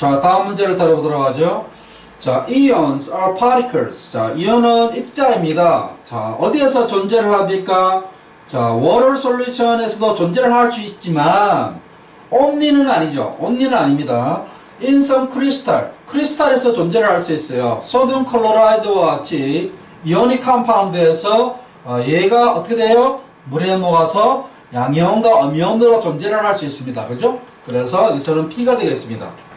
자, 다음 문제를 다뤄보도록 하죠. 자, ions are particles. 자, 이온은 입자입니다. 자, 어디에서 존재를 합니까? 자, water solution에서도 존재를 할 수 있지만, only는 아니죠. only는 아닙니다. in some crystal. 크리스탈에서 존재를 할 수 있어요. 소듐 클로라이드와 같이 이오닉 컴파운드에서 어, 얘가 어떻게 돼요? 물에 녹아서 양이온과 음이온으로 존재를 할 수 있습니다. 그죠? 그래서 여기서는 P가 되겠습니다.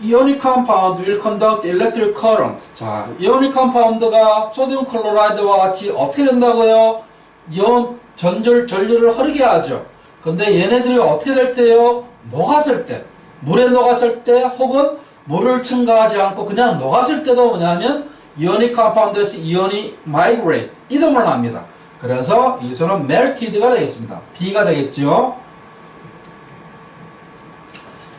이오닉 컴파운드 will conduct electric current. 자, 이오닉 컴파운드가 소듐 클로라이드와 같이 어떻게 된다고요? 이온 전절 전류를 흐르게 하죠. 근데 얘네들이 어떻게 될 때요? 녹았을 때, 물에 녹았을 때 혹은 물을 첨가하지 않고 그냥 녹았을 때도 뭐냐면 이오닉 컴파운드에서 이온이 migrate 이동을 합니다. 그래서 여기서는 melted가 되겠습니다. B가 되겠죠.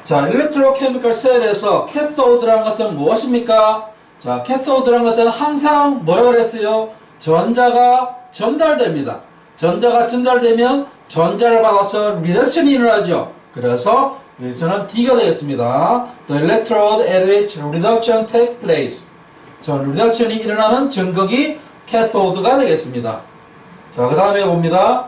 자, 일렉트로케미컬 셀에서 캐소드라는 것은 무엇입니까? 자, 캐소드라는 것은 항상 뭐라 그랬어요? 전자가 전달됩니다. 전자가 전달되면 전자를 받아서 리덕션이 일어나죠. 그래서 여기서는 D가 되겠습니다. The electrode at which reduction take place. 자, 리덕션이 일어나는 전극이 캐소드가 되겠습니다. 자, 그 다음에 봅니다.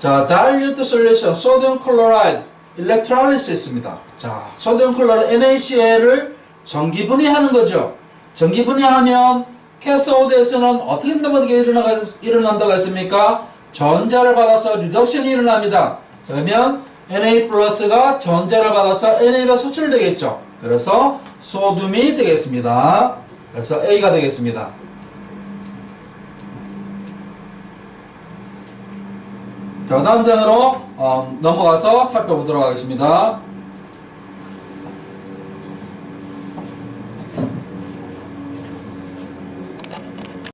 자, dilute solution, sodium chloride, electrolysis입니다. 자, 소듐 클로라이드 NaCl을 전기 분해하는 거죠. 전기 분해하면 캐소드에서는 어떻게 된다고 일어나가, 일어난다고 했습니까? 전자를 받아서 리덕션이 일어납니다. 자, 그러면 Na 플러스가 전자를 받아서 Na로 소출되겠죠. 그래서 소듐이 되겠습니다. 그래서 A가 되겠습니다. 자, 다음 장으로 어, 넘어가서 살펴보도록 하겠습니다.